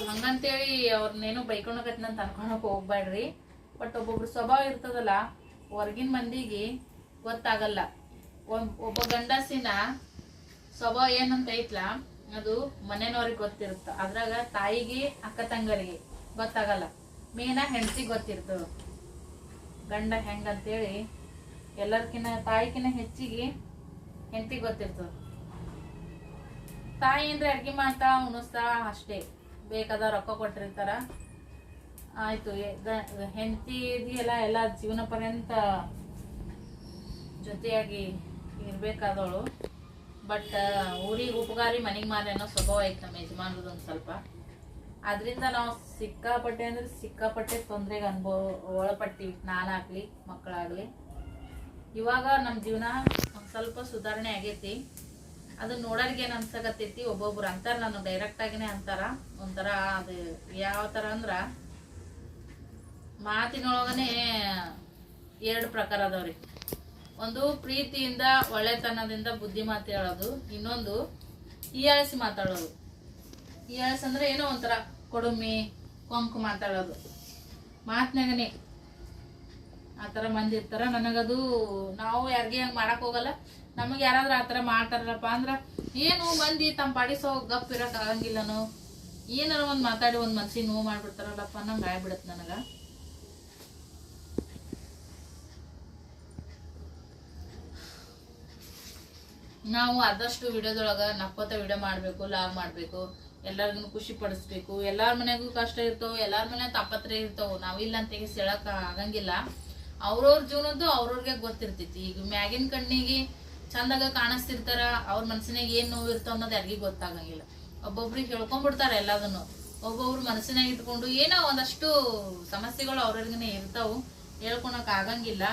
ಹಂಗಂತೇಳಿ ಅವ್ರನ್ನೇನು ಬೈಕೊಳಕತ್ನಂತ ಅನ್ಕೊಳಕ್ ಹೋಗ್ಬೇಡ್ರಿ. ಬಟ್ ಒಬ್ಬೊಬ್ರು ಸ್ವಭಾವ ಇರ್ತದಲ್ಲ, ಹೊರಗಿನ ಮಂದಿಗೆ ಗೊತ್ತಾಗಲ್ಲ. ಒಬ್- ಒಬ್ಬ ಗಂಡಸಿನ ಸ್ವಭಾವ ಏನಂತ ಐತ್ಲ, ಅದು ಮನೆಯವ್ರಿಗೆ ಗೊತ್ತಿರುತ್ತೆ. ಅದ್ರಾಗ ತಾಯಿಗೆ, ಅಕ್ಕ ತಂಗರಿಗೆ ಗೊತ್ತಾಗಲ್ಲ. ಮೇನ ಹೆಂಡತಿಗೆ ಗೊತ್ತಿರ್ತದ. ಗಂಡ ಹೆಂಗಂತೇಳಿ ಎಲ್ಲರ್ಕಿನ್ನ, ತಾಯಿಕಿನ್ನ ಹೆಚ್ಚಿಗೆ ಹೆಂಡತಿ ಗೊತ್ತಿರ್ತದ. ತಾಯಿ ಅಂದ್ರೆ ಅಡ್ಗೆ ಮಾಡ್ತಾ, ಉಣಿಸ್ತಾ ಅಷ್ಟೇ. ಬೇಕಾದ ರೊಕ್ಕ ಕೊಟ್ಟಿರ್ತಾರ. ಆಯ್ತು ಇದೆಯಲ್ಲ, ಎಲ್ಲ ಜೀವನ ಪರ್ಯಂತ ಜೊತೆಯಾಗಿ ಇರ್ಬೇಕಾದವಳು. ಬಟ್ ಊರಿಗೆ ಉಪಕಾರಿ ಮನೆಗೆ ಮಾರಿ ಅನ್ನೋ ಸ್ವಭಾವ ಐತೆ ನಮ್ಮ ಯಜಮಾನ್ರದ್ದು ಒಂದು ಸ್ವಲ್ಪ. ಅದರಿಂದ ನಾವು ಸಿಕ್ಕಾಪಟ್ಟೆ ಅಂದರೆ ಸಿಕ್ಕಾಪಟ್ಟೆ ತೊಂದರೆಗೆ ಅನುಭವ ಒಳಪಟ್ಟಿವಿ ನಾನಾಗ್ಲಿ, ಮಕ್ಕಳಾಗ್ಲಿ. ಇವಾಗ ನಮ್ಮ ಜೀವನ ಒಂದು ಸ್ವಲ್ಪ ಸುಧಾರಣೆ ಆಗೈತಿ. ಅದು ನೋಡೋರ್ಗೆ ಏನ್ ಅನ್ಸಕತ್ತೈತಿ, ಒಬ್ಬೊಬ್ರು ಅಂತಾರ ನಾನು ಡೈರೆಕ್ಟ್ ಆಗಿನೇ ಅಂತಾರ. ಒಂಥರ ಅದು ಯಾವ ತರ ಅಂದ್ರ ಮಾತಿನೊಳಗನೆ ಎರಡು ಪ್ರಕಾರ ಅದಾವ್ರಿ. ಒಂದು ಪ್ರೀತಿಯಿಂದ, ಒಳ್ಳೆತನದಿಂದ ಬುದ್ಧಿ ಮಾತು ಹೇಳೋದು, ಇನ್ನೊಂದು ಹೀಯಾಳಿಸಿ ಮಾತಾಡೋದು. ಹೀಯಾಳಿಸಿ ಅಂದ್ರೆ ಏನೋ ಒಂಥರ ಕೊಡುಮಿ, ಕೊಂಕು ಮಾತಾಡೋದು. ಮಾತಿನಾಗನೇ ಆ ಥರ ಮಂದಿ ಇರ್ತಾರ. ನನಗದು ನಾವು ಯಾರಿಗೆ ಹಂಗೆ ಮಾಡಕ್ ಹೋಗಲ್ಲ. ನಮಗೆ ಯಾರಾದ್ರೂ ಆತರ ಮಾಡ್ತಾರಪ್ಪ ಅಂದ್ರ ಏನು ಮಂದಿ ತಮ್ಮ ಪಾಡಿಸೋ ಗಪ್ ಇರಕ್ ಆಗಂಗಿಲ್ಲನು, ಏನಾರ ಒಂದು ಮಾತಾಡಿ ಒಂದು ಮನ್ಸಿಗೆ ನೋವು ಮಾಡ್ಬಿಡ್ತಾರಲ್ಲಪ್ಪ, ನಂಗೆ ಆಗ್ಬಿಡತ್ತೆ ನನಗೆ. ನಾವು ಆದಷ್ಟು ವಿಡಿಯೋದೊಳಗ ನಕ್ಕೋತ ವಿಡಿಯೋ ಮಾಡಬೇಕು, ಲಾಗ್ ಮಾಡಬೇಕು ಎಲ್ಲರಿಗೂ ಖುಷಿ ಪಡಿಸ್ಬೇಕು, ಎಲ್ಲಾರ ಮನೆಗೂ ಕಷ್ಟ ಇರ್ತಾವ, ಎಲ್ಲಾರ ಮನೆ ತಾಪತ್ರೆ ಇರ್ತಾವ ನಾವಿಲ್ಲ ಅಂತ ಹೇಳಕ್ ಆಗಂಗಿಲ್ಲ. ಅವ್ರವ್ರ ಜೀವನದ್ದು ಅವ್ರವ್ರಿಗೆ ಗೊತ್ತಿರ್ತೈತಿ, ಈಗ ಮ್ಯಾಗಿನ ಕಣ್ಣಿಗೆ ಚಂದಾಗ ಕಾಣಿಸ್ತಿರ್ತಾರ, ಅವ್ರ ಮನ್ಸಿನಾಗ ಏನ್ ನೋವು ಇರ್ತಾವ ಅನ್ನೋದು ಯಾರಿಗೂ ಗೊತ್ತಾಗಂಗಿಲ್ಲ. ಒಬ್ಬೊಬ್ರಿಗೆ ಹೇಳ್ಕೊಂಡ್ಬಿಡ್ತಾರ ಎಲ್ಲದನ್ನು. ಒಬ್ಬೊಬ್ರು ಮನಸ್ಸಿನಾಗ ಇಟ್ಕೊಂಡು ಏನೋ ಒಂದಷ್ಟು ಸಮಸ್ಯೆಗಳು ಅವ್ರವ್ರಿಗನೆ ಇರ್ತಾವು ಹೇಳ್ಕೊಳಕ್ ಆಗಂಗಿಲ್ಲ.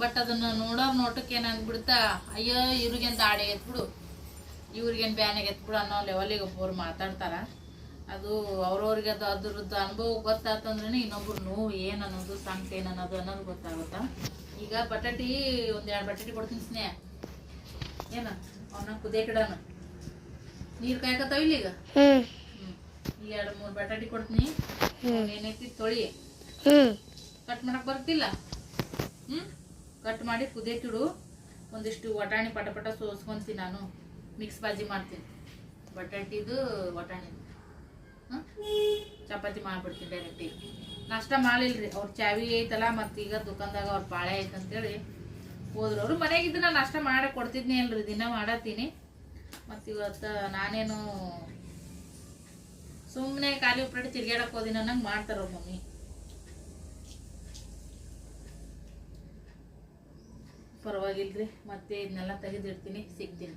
ಬಟ್ ಅದನ್ನ ನೋಡೋರ್ ನೋಟಕ್ಕೆ ಏನಾಗ್ಬಿಡ್ತಾ, ಅಯ್ಯೋ ಇವ್ರಿಗೆಂತ ದಾಡಿ ಎತ್ಬಿಡು, ಇವ್ರಿಗೇನು ಬ್ಯಾನಾಗ ಎತ್ಬಿಡು ಅನ್ನೋ ಲೆವೆಲಿಗೆ ಒಬ್ಬರು ಮಾತಾಡ್ತಾರ. ಅದು ಅವ್ರವ್ರಿಗೆ ಅದು ಅದ್ರದ್ದು ಅನುಭವ ಗೊತ್ತಾತಂದ್ರೆ ಇನ್ನೊಬ್ರು ನೋವು ಏನು ಅನ್ನೋದು ಸಂಕಟ ಏನು ಅನ್ನೋದು ಅನ್ನೋದು ಗೊತ್ತಾಗುತ್ತ. ಈಗ ಬಟಾಟಿ ಒಂದ್ ಎರಡು ಬಟಾಟಿ ಕೊಡ್ತೀನಿ ಸ್ನೇಹ. ಏನ ಅವನ್ನ ಕುದಿಯ ಕಿಡನ. ನೀರ್ ಕಾಯಕತ್ತಾವ ಇಲ್ಲಿ ಈಗ ಹ್ಮ್. ಈಗ ಎರಡು ಮೂರು ಬಟಾಟಿ ಕೊಡ್ತೀನಿ. ಅವ್ನ್ ಏನೈತಿ ತೊಳಿ. ಕಟ್ ಮಾಡಕ್ ಬರ್ತಿಲ್ಲ? ಹ್ಮ್? ಕಟ್ ಮಾಡಿ ಕುದಿಯಕ್ಕಿಡು ಒಂದಿಷ್ಟು ವಟಾಣಿ ಪಟ ಪಟ ಸೋಸ್ಕೊಂತೀನಿ ನಾನು. ಮಿಕ್ಸ್ ಬಾಜಿ ಮಾಡ್ತೀನಿ. ಬಟಾಟಿದು ವಟಾಣಿ. ಹ್ಮ್? ಚಪಾತಿ ಮಾಡ್ಬಿಡ್ತೀನಿ ಡೈರೆಕ್ಟಿ ನಾಷ್ಟ ಮಾಡಿಲ್ರಿ. ಅವ್ರ ಚಾವಿ ಐತಲ್ಲ ಮತ್ತೀಗ ಈಗ ದುಕಾನ್ದಾಗ ಅವ್ರ ಪಾಳೆ ಐತಂತೇಳಿ. ಹೋದ್ರು ಅವರು ಮನೆಗಿದ್ದು ನಾನು ನಾಷ್ಟ ಮಾಡಿ ಕೊಡ್ತಿದ್ನಿ ಅಲ್ರಿ, ದಿನ ಮಾಡತ್ತೀನಿ. ಮತ್ತು ಇವತ್ತು ನಾನೇನು ಸುಮ್ಮನೆ ಖಾಲಿ ಉಪ್ಪಿಟ್ಟು ತಿರ್ಗಾಡಕ್ ಹೋದಿನ ಅನ್ನಂಗೆ ಮಾಡ್ತಾರ ಮಮ್ಮಿ. ಪರವಾಗಿಲ್ರಿ, ಮತ್ತೆ ಇದನ್ನೆಲ್ಲ ತೆಗೆದಿಡ್ತೀನಿ, ಸಿಗ್ತೀನಿ.